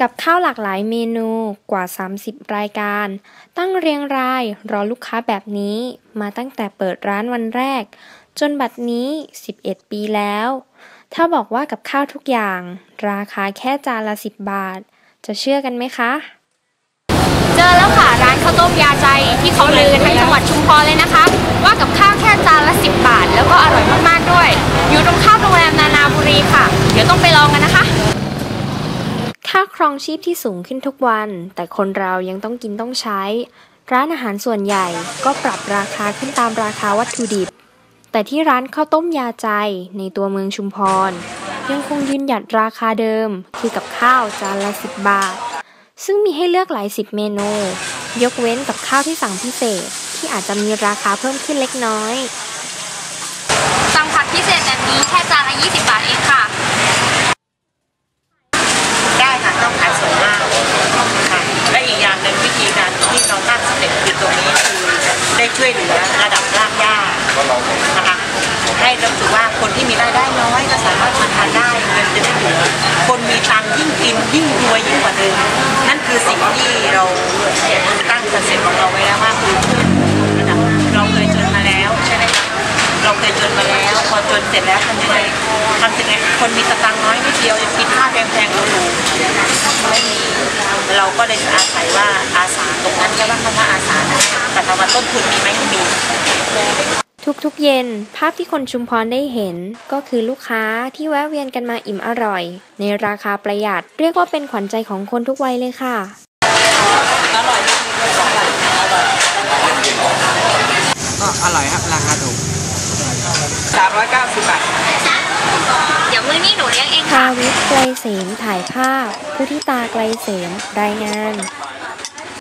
กับข้าวหลากหลายเมนูกว่า 30 รายการ ตั้งเรียงรายรอลูกค้าแบบนี้มาตั้งแต่เปิดร้านวันแรก จนบัดนี้ 11 ปีแล้ว ถ้าบอกว่ากับข้าวทุกอย่าง ราคาแค่จานละ 10 บาท จะเชื่อกันไหมคะ เจอแล้วค่ะ ร้านข้าวต้มยาใจที่เขาลือกันทั้งจังหวัดชุมพรเลยนะคะ ว่ากับข้าว รองชีพที่สูงขึ้นทุกวัน แต่คนเรายังต้องกินต้องใช้ ร้านอาหารส่วนใหญ่ก็ปรับราคาขึ้นตามราคาวัตถุดิบ แต่ที่ร้านข้าวต้มยาใจในตัวเมืองชุมพร ยังคงยืนหยัดราคาเดิม คือกับข้าวจานละ 10 บาท ซึ่งมีให้เลือกหลายสิบเมนู ยกเว้นกับข้าวที่สั่งพิเศษ ที่อาจจะมีราคาเพิ่มขึ้นเล็กน้อย สั่งผัดพิเศษแบบนี้แค่จานละ 20 บาทเองค่ะ ได้ค่ะต้องขายสวยมากค่ะและอีกอย่างหนึ่งวิธีการที่เราตั้งสเต็ปคือตรงนี้คือได้ ช่วยเหลือระดับรากหญ้านะคะให้รู้สึกว่าคนที่มีรายได้น้อยก็สามารถมาทานได้เงินจะได้เหลือคนมีตังยิ่งกินยิ่งรวยยิ่งกว่าเดิมนั่นคือสิ่งที่เราตั้งคอนเซ็ปต์ของเราไว้แล้วว่าคือระดับเราเคยจนมาแล้วใช่ไหมคะเราเคยจนมาแล้ว พอจนเสร็จแล้วทำยังไงทำยังไงคนมีสตังค์น้อยนิดเดียวจะกินข้าวแพงๆ เราก็เลยอาศัยว่าอาสาตรงนั้นก็ว่าคำว่าอาสาแต่ถามว่าต้นทุนมีไหมมีทุกๆเย็น ภาพที่คนชุมพรได้เห็น ก็คือลูกค้าที่แวะเวียนกันมาอิ่มอร่อย ในราคาประหยัด เรียกว่าเป็นขวัญใจของคนทุกวัยเลยค่ะอร่อยก็อร่อยครับราคาถูก390บาท เดี๋ยวมื้อนี้หนูเลี้ยงเอง ทาวิทย์ ไกลเสมถ่ายภาพ ผู้ที่ตาไกลเสมรายงาน